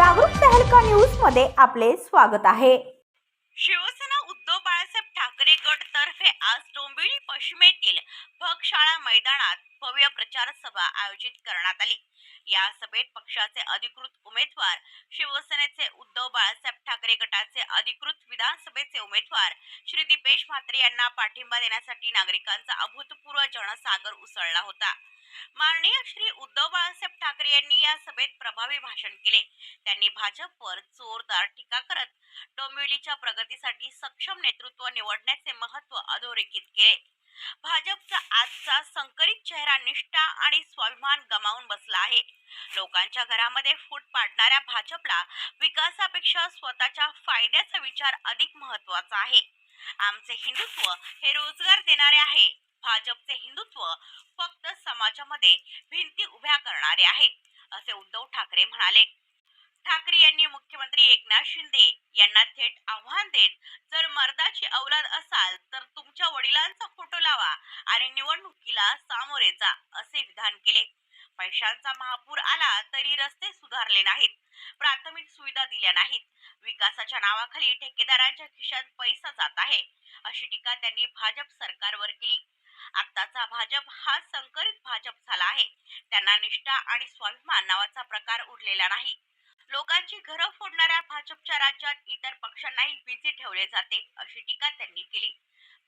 जागरूक तहलका न्यूजमध्ये आपले स्वागत आहे. शिवसेना उद्धव बाळासाहेब ठाकरे गट तर्फे आज डोंबिवली पश्चिमेतील भगशाळा मैदानात भव्य प्रचार सभा आयोजित करण्यात आली. या सभेत पक्षाचे अधिकृत उमेदवार शिवसेनेचे उद्धव बाळासाहेब ठाकरे गटाचे अधिकृत विधानसभेचे उमेदवार श्री दीपेश म्हात्रे यांना पाठिंबा देण्यासाठी नागरिकांचा अभूतपूर्व जनसागर उसळला होता. माननीय श्री उद्धव बाळासाहेब ठाकरे यांनी या सभेत प्रभावी भाषण केले. त्यांनी भाजपवर जोरदार टीका करत डोंबिवलीच्या प्रगतीसाठी सक्षम नेतृत्व निवडण्याचे महत्त्व अधोरेखित केले. भाजपचा आजचा संकरित चेहरा निष्ठा आणि स्वाभिमान गमावून बसला आहे. लोकांच्या घरामध्ये फूट पाडणाऱ्या भाजपला विकासापेक्षा स्वतःच्या फायद्याचा विचार अधिक महत्त्वाचा आहे. आमचे हिंदुत्व हे रोजगार देणारे आहे. भाजपचे हिंदुत्व फक्त समाजामध्ये भिंती उभ्या करणारे आहे असे उद्धव ठाकरे म्हणाले. ठाकरे यांनी मुख्यमंत्री एकनाथ शिंदे यांना थेट आव्हान देत जर मर्दाची औलाद असाल तर तुमच्या वडिलांचा फोटो लावा आणि निवडणुकीला सामोरे जा असे विधान केले. पैशांचा महापूर आला तरी रस्ते सुधारले नाहीत. प्राथमिक सुविधा दिल्या नाहीत. विकासाच्या नावाखाली ठेकेदारांच्या खिशात पैसा जात आहे अशी टीका त्यांनी भाजप सरकारवर केली. आत्ताचा भाजप हा संकरित भाजप झाला आहे. त्यांना निष्ठा आणि स्वाभिमान नावाचा प्रकार उरलेला नाही. लोकांची घरं फोडणाऱ्या भाजपच्या राज्यात इतर पक्षांनाही बिझी ठेवले जाते अशी टीका त्यांनी केली.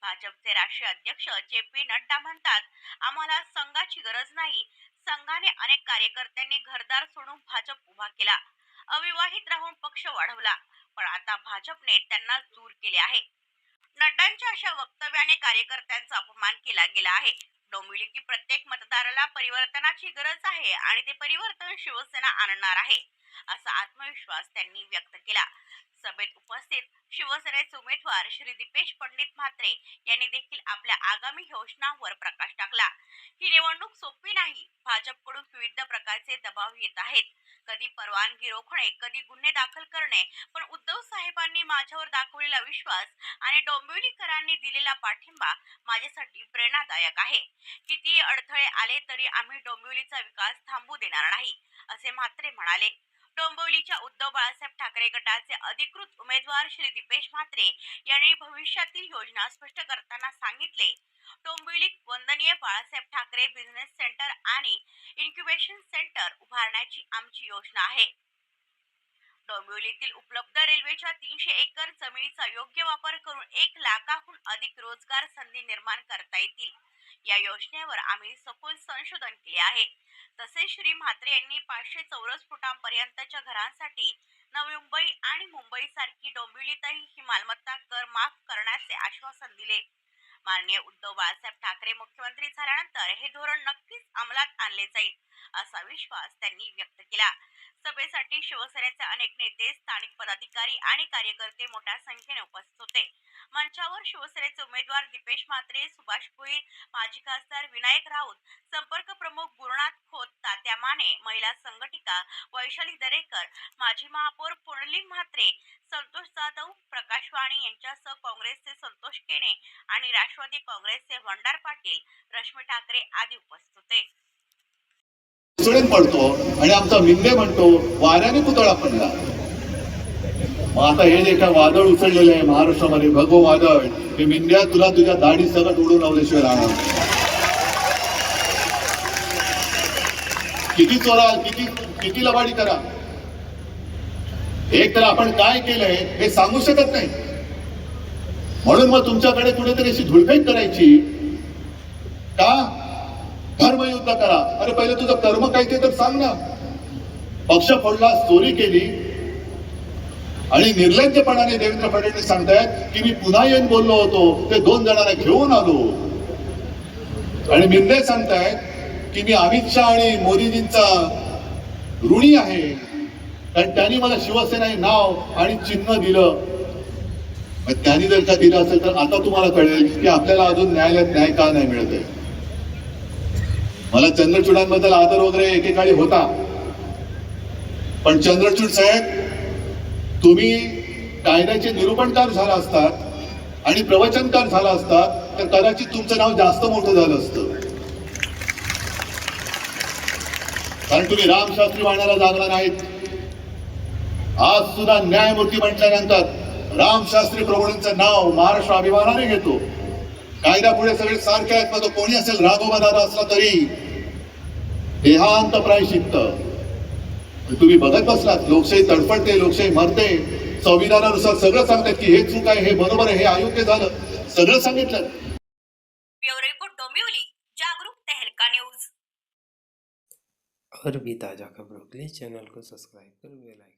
भाजपचे राष्ट्रीय अध्यक्ष जे पी नड्डा म्हणतात आम्हाला संघाची गरज नाही. संघाने अनेक कार्यकर्त्यांनी घरदार सोडून भाजप उभा केला. अविवाहित राहून पक्ष वाढवला. पण आता भाजपने त्यांना दूर केले आहे. नड्डांच्या अशा वक्तव्याने कार्यकर्त्यांचा अपमान केला गेला आहे. डोंबिवलीची प्रत्येक मतदाराला परिवर्तनाची गरज आहे आणि ते परिवर्तन शिवसेना आणणार आहे. असा आत्मविश्वास त्यांनी व्यक्त केला. सभेत उपस्थित शिवसेनेचे उमेदवार श्री दीपेश पंडित म्हात्रे यांनी देखील आपल्या आगामी योजनांवर प्रकाश टाकला. ही निवडणूक सोपी नाही. भाजपकडून विविध प्रकारचे दबाव येत आहेत. कधी परवानगी रोखणे कधी गुन्हे दाखल करणे पण उद्धव साहेबांनी माझ्यावर दाखवलेला विश्वास आणि डोंबिवलीकरांनी दिलेला पाठिंबा माझ्यासाठी प्रेरणादायक आहे. किती अडथळे आले तरी आम्ही डोंबिवलीचा विकास थांबू देणार नाही असे म्हात्रे म्हणाले. डोंबिवलीच्या उद्धव बाळासाहेब ठाकरे गटाचे अधिकृत उमेदवार श्री दीपेश म्हात्रे यांनी भविष्यातील योजना स्पष्ट करताना सांगितले. डोंबिवलीत वंदनीय बाळासाहेब ठाकरे बिझनेस सेंटर आणि इन्क्युबेशन सेंटर उभारण्याची आमची योजना आहे. डोंबिवलीतील उपलब्ध रेल्वेच्या तीनशे एकर जमिनीचा योग्य वापर करून एक लाखाहून अधिक रोजगार संधी निर्माण करता येतील. या योजनेवर आम्ही सखोल संशोधन केले आहे. तसेच श्री म्हात्रे यांनी पाचशे चौरस फुटांपर्यंतच्या घरांसाठी नवी मुंबई आणि मुंबई सारखी डोंबिवलीतही ही मालमत्ता कर माफ करण्याचे आश्वासन दिले. माननीय उद्धव बाळासाहेब ठाकरे मुख्यमंत्री झाल्यानंतर हे धोरण नक्कीच अंमलात आणले जाईल असा विश्वास त्यांनी व्यक्त केला. सभेसाठी शिवसेनेचे अनेक नेते स्थानिक पदाधिकारी आणि कार्यकर्ते मोठ्या संख्येने उपस्थित होते. मंचावर शिवसेनेचे उमेदवार दीपेश म्हात्रे सुभाष भोईर माजी खासदार विनायक राऊत संपर्क प्रमुख गुरुनाथ खोत तात्या माने महिला संघटिका वैशाली दरेकर माजी महापौर पुंडलिक म्हात्रे संतोष जाधव प्रकाश वाणी यांच्यासह काँग्रेसचे संतोष केणे आणि राष्ट्रवादी काँग्रेसचे वंडार पाटील रश्मी ठाकरे आदी उपस्थित होते. पडतो आणि आमचा मिंदे म्हणतो वाऱ्याने पुतळा पडला. मग आता हे जे काय वादळ उचललेलं आहे महाराष्ट्रामध्ये भगव वादळ हे मिंद्या तुला तुझ्या दाढी सगळं उडून आवल्याशिवाय राहणार किती चोरा किती किती लबाडी करा. एक तर आपण काय केलंय हे सांगू शकत नाही. म्हणून मग तुमच्याकडे कुठेतरी अशी धुळफेक करायची का धर्मयुद्ध करा अरे पहिले तुझं कर्म काय ते तर सांग ना. पक्ष फोडला चोरी केली. आणि निर्लज्जपणाने देवेंद्र फडणवीस सांगतायत की मी पुन्हा येऊन बोललो होतो. ते दोन जणांना घेऊन आलो. आणि मिंदे सांगतायत की मी अमित शहा आणि मोदीजींचा ऋणी आहे. कारण त्यांनी मला शिवसेना हे नाव आणि चिन्ह दिलं. मग त्यांनी जर का दिलं असेल तर आता तुम्हाला कळेल की आपल्याला अजून न्यायालयात न्याय का नाही मिळत आहे. मला चंद्रचूडांबद्दल आदर वगैरे एकेकाळी होता. पण चंद्रचूड साहेब तुम्ही कायद्याचे निरूपणकार झाला असतात आणि प्रवचनकार झाला असतात तर कदाचित तुमचं नाव जास्त मोठं झालं असतं. कारण तुम्ही रामशास्त्री वाण्याला जागणार नाहीत. आज सुद्धा न्यायमूर्ती म्हटल्यानंतर रामशास्त्री प्रभूंचं नाव महाराष्ट्र अभिमानाने घेतो. कायद्यापुढे सगळे सारखे आहेत मग तो कोणी असेल? राघोबा दादा असला तरी. देहांत प्रायशिक्त तुम्ही बघत बसलात लोकशाही तडफडते लोकशाही मरते. संविधानानुसार सगळं सांगतात की हे चूक आहे हे बरोबर आहे हे अयोग्य झालं. सगळं सांगितलं. ब्युरो रिपोर्ट डोंबिवली जागरूक तहलका न्यूज. और भी ताज़ा खबरों के लिए चैनल को सब्सक्राइब कर बेल आइकन